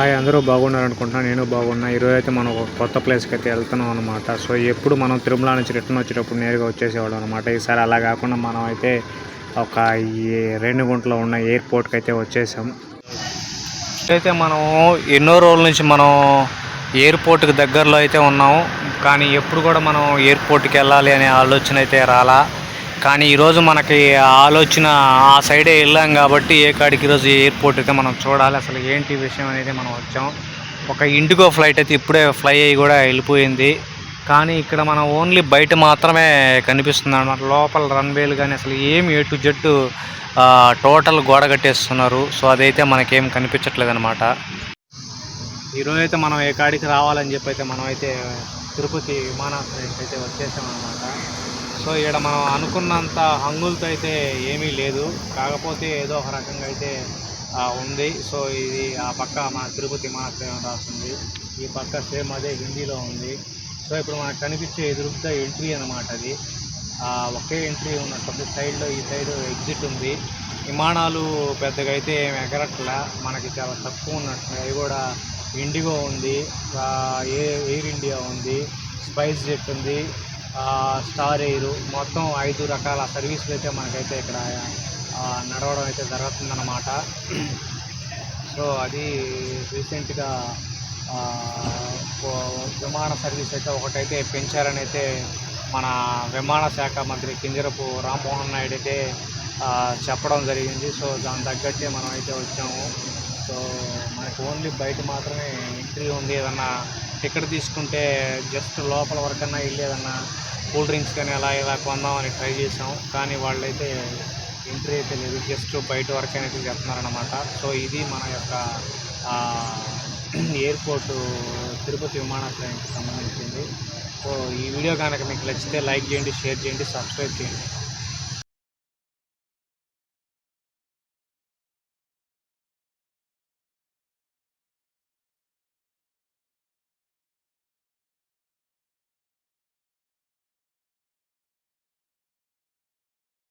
Hi అందరూ బాగున్నారు అనుకుంటున్నాను నేను బాగున్నా. ఈరోజు అయితే మనం ఒక కొత్త ప్లేస్కి అయితే వెళ్తున్నాం అనమాట సో ఎప్పుడు మనం తిరుమల నుంచి రిటర్న్ వచ్చేటప్పుడు నేరుగా వచ్చేసేవాళ్ళం అనమాట ఈసారి అలా కాకుండా మనం అయితే ఒక ఈ రేణిగుంటలో ఉన్న ఎయిర్పోర్ట్కి అయితే వచ్చేసాం. అయితే మనం ఎన్నో రోజుల నుంచి మనం ఎయిర్పోర్ట్కి దగ్గరలో అయితే ఉన్నాము కానీ ఎప్పుడు కూడా మనం ఎయిర్పోర్ట్కి వెళ్ళాలి అనే ఆలోచన అయితే రాలా. కానీ ఈరోజు మనకి ఆలోచన ఆ సైడే వెళ్ళాం కాబట్టి ఏ కాడికి ఈరోజు ఎయిర్పోర్ట్ అయితే మనం చూడాలి అసలు ఏంటి విషయం అనేది మనం వచ్చాం. ఒక ఇండిగో ఫ్లైట్ అయితే ఇప్పుడే ఫ్లై అయ్యి కూడా వెళ్ళిపోయింది. కానీ ఇక్కడ మనం ఓన్లీ బయట మాత్రమే కనిపిస్తుంది అనమాట లోపల రన్వేలు కానీ అసలు ఏమి ఎటు జట్టు టోటల్ గోడ కట్టేస్తున్నారు. సో అదైతే మనకేం కనిపించట్లేదు అనమాట ఈరోజు అయితే మనం ఏ కాడికి రావాలని చెప్పి అయితే మనం అయితే తిరుపతి విమానాశ్రయానికి అయితే వచ్చేసాం అనమాట సో ఇక్కడ మనం అనుకున్నంత హంగులతో అయితే ఏమీ లేదు. కాకపోతే ఏదో ఒక రకంగా అయితే ఉంది. సో ఇది ఆ పక్క మన తిరుపతి విమానాశ్రయం రాస్తుంది ఈ పక్క సేమ్ అదే హిందీలో ఉంది. సో ఇప్పుడు మనకు కనిపించే ఎదురుగా ఎంట్రీ అనమాట అది. ఒకే ఎంట్రీ ఉన్నట్టు సైడ్లో ఈ సైడ్ ఎగ్జిట్ ఉంది. విమానాలు పెద్దగా అయితే ఏమి ఎగరట్లా. మనకి చాలా తక్కువ ఉన్నట్టు. అవి కూడా ఇండిగో ఉంది. ఏ- ఎయిర్ ఇండియా ఉంది. స్పైస్ జెట్ ఉంది. స్టార్ ఎయిర్ మొత్తం ఐదు రకాల సర్వీసులు అయితే మనకైతే ఇక్కడ నడవడం అయితే జరుగుతుందన్నమాట. సో అది రీసెంట్గా విమాన సర్వీస్ అయితే ఒకటైతే పెంచారని అయితే మన విమాన శాఖ మంత్రి కింజరపు రామ్మోహన్ నాయుడు అయితే చెప్పడం జరిగింది. సో దాని తగ్గట్టే మనం అయితే వచ్చాము. సో మనకు ఓన్లీ బయట మాత్రమే ఎంట్రీ ఉంది ఏదన్నా ఎక్కడ తీసుకుంటే జస్ట్ లోపల వరకన్నా వెళ్ళేదన్నా కూల్ డ్రింక్స్ కానీ అలా ఇలా కొందామని ట్రై చేసాం కానీ వాళ్ళైతే ఎంట్రీ అయితే లేదు. జస్ట్ బయట వరకు అయితే చెప్తున్నారనమాట సో ఇది మన యొక్క ఎయిర్పోర్టు తిరుపతి విమానాశ్రయానికి సంబంధించింది. సో ఈ వీడియో కనుక మీకు నచ్చితే లైక్ చేయండి షేర్ చేయండి సబ్స్క్రైబ్ చేయండి.